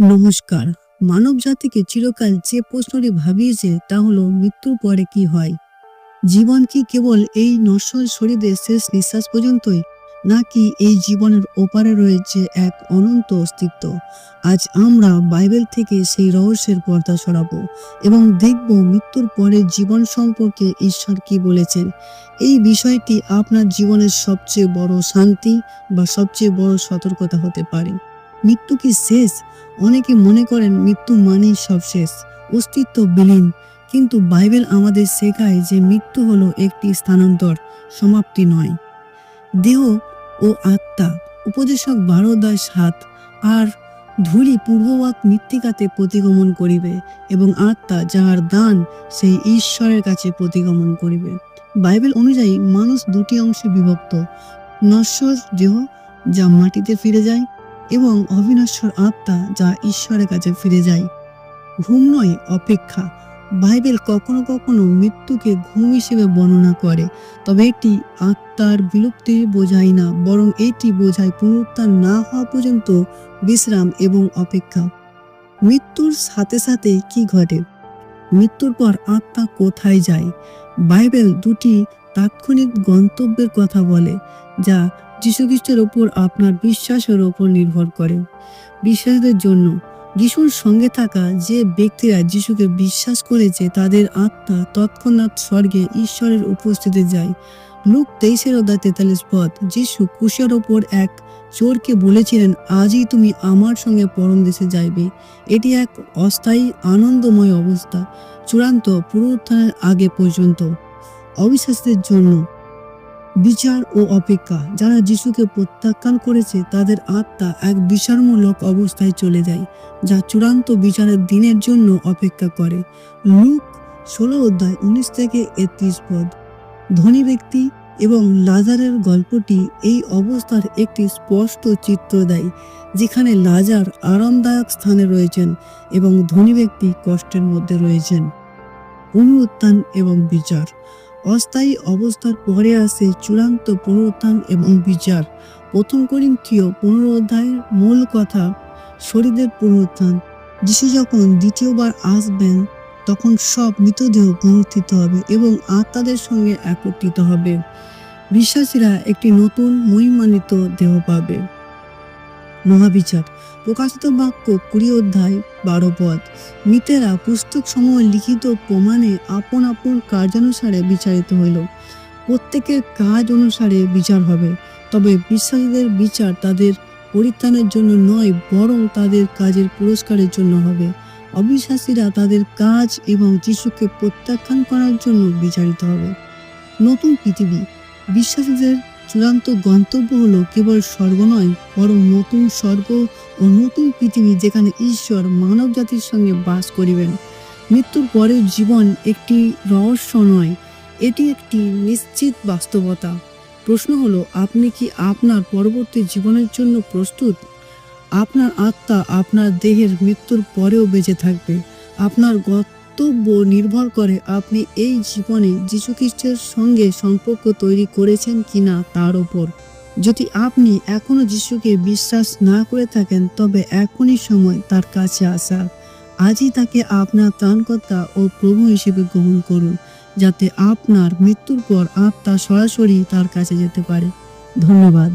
নমস্কার। মানব জাতিকে চিরকাল যে প্রশ্নটি ভাবিয়েছে তা হলো, মৃত্যুর পরে কি হয়? জীবন কি কেবল এই নশ্বর শরীরের শেষ নিঃশ্বাস পর্যন্তই, নাকি এই জীবনের ওপারে রয়েছে এক অনন্ত অস্তিত্ব? আজ আমরা বাইবেল থেকে সেই রহস্যের পর্দা সরাবো এবং দেখব মৃত্যুর পরে জীবন সম্পর্কে ঈশ্বর কি বলেছেন। এই বিষয়টি আপনার জীবনের সবচেয়ে বড় শান্তি বা সবচেয়ে বড় সতর্কতা হতে পারে। মৃত্যু কি শেষ? অনেকে মনে করেন মৃত্যু মানেই সব শেষ, অস্তিত্ব বিলীন। কিন্তু বাইবেল আমাদের শেখায় যে মৃত্যু হলো একটি স্থানান্তর, সমাপ্তি নয়। দেহ ও আত্মা, উপদেশক বারো দশ হাত আর ধূলি পূর্ববাক মৃত্তিকাতে প্রতিগমন করিবে এবং আত্মা যাহার দান, সেই ঈশ্বরের কাছে প্রতিগমন করিবে। বাইবেল অনুযায়ী মানুষ দুটি অংশে বিভক্ত, নশ্বর দেহ যা মাটিতে ফিরে যায় এবং অবিনশ্বর আত্মা যা ঈশ্বরের কাছে ফিরে যায়। ঘুম নয়, অপেক্ষা। বাইবেল কখনো কখনো মৃত্যুকে ঘুম হিসেবে বর্ণনা করে, তবে এটি আত্মার বিলুপ্তি বোঝায় না, বরং এটি বোঝায় পুনরুত্থান না হওয়া পর্যন্ত বিশ্রাম এবং অপেক্ষা। মৃত্যুর সাথে সাথে কি ঘটে? মৃত্যুর পর আত্মা কোথায় যায়? বাইবেল দুটি তাৎক্ষণিক গন্তব্যের কথা বলে, যা যীশুখ্রিস্টের ওপর আপনার বিশ্বাসের ওপর নির্ভর করে। বিশ্বাসীদের জন্য যিশুর সঙ্গে থাকা যে ব্যক্তিরা যিশুকে বিশ্বাস করেছে, তাদের আত্মা তৎক্ষণাৎ স্বর্গে ঈশ্বরের উপস্থিতি যায়। লুক তেইশের অধ্যায় তেতাল্লিশ পদ, যিশু কুশের ওপর এক চোরকে বলেছিলেন, আজই তুমি আমার সঙ্গে পরম দেশে যাইবে। এটি এক অস্থায়ী, আনন্দময় অবস্থা, চূড়ান্ত পুনরুত্থানের আগে পর্যন্ত। অবিশ্বাসীদের জন্য বিচার ও অপেক্ষা। যারা যিশুকে প্রত্যাখ্যান করেছে, তাদের আত্মা এক বিচারমূলক অবস্থায় চলে যায়, যা চূড়ান্ত বিচারের দিনের জন্য অপেক্ষা করে। লুক ষোলো অধ্যায় উনিশ থেকে একত্রিশ পদ। ধনী ব্যক্তি এবং লাজারের গল্পটি এই অবস্থার একটি স্পষ্ট চিত্র দেয়, যেখানে লাজার আরামদায়ক স্থানে রয়েছেন এবং ধনী ব্যক্তি কষ্টের মধ্যে রয়েছেন। পুনরুত্থান এবং বিচার। অস্থায়ী অবস্থার পরে আসে চূড়ান্ত পুনরুত্থান এবং বিচার। প্রথম করিন্থীয় পুনরুদ্ধারের মূল কথা, শরীরের পুনরুত্থান। যিশু যখন দ্বিতীয়বার আসবেন, তখন সব মৃতদেহ পুনরুত্থিত হবে এবং আত্মাদের সঙ্গে একত্রিত হবে। বিশ্বাসীরা একটি নতুন মহিমান্বিত দেহ পাবে। মহাবিচার। প্রকাশিত বাক্য কুড়ি অধ্যায় বারো পদ। মিতেরা পুস্তক সমূহ লিখিত প্রমাণে আপন আপন কার্যানুসারে বিচারিত হইল। প্রত্যেকের কাজ অনুসারে বিচার হবে। তবে বিশ্বাসীদের বিচার তাদের পরিত্রাণের জন্য নয়, বরং তাদের কাজের পুরস্কারের জন্য হবে। অবিশ্বাসীরা তাদের কাজ এবং যিশুকে প্রত্যাখ্যান করার জন্য বিচারিত হবে। নতুন পৃথিবী। বিশ্বাসীদের চূড়ান্ত গন্তব্য হলো কেবল স্বর্গ নয়, বরং নতুন স্বর্গ ও নতুন পৃথিবী যেখানে ঈশ্বর মানব জাতির সঙ্গে বাস করিবেন। মৃত্যুর পরের জীবন একটি রহস্য নয়, এটি একটি নিশ্চিত বাস্তবতা। প্রশ্ন হলো, আপনি কি আপনার পরবর্তী জীবনের জন্য প্রস্তুত? আপনার আত্মা আপনার দেহের মৃত্যুর পরেও বেঁচে থাকবে। আপনার গন্তব্য নির্ভর করে আপনি এই জীবনে যীশুখ্রিস্টের সঙ্গে সম্পর্ক তৈরি করেছেন কিনা তার ওপর যদি আপনি এখনও যিশুকে বিশ্বাস না করে থাকেন, তবে এখনই সময় তার কাছে আসা আজই তাকে আপনার ত্রাণকর্তা ও প্রভু হিসেবে গ্রহণ করুন, যাতে আপনার মৃত্যুর পর আত্মা সরাসরি তার কাছে যেতে পারে। ধন্যবাদ।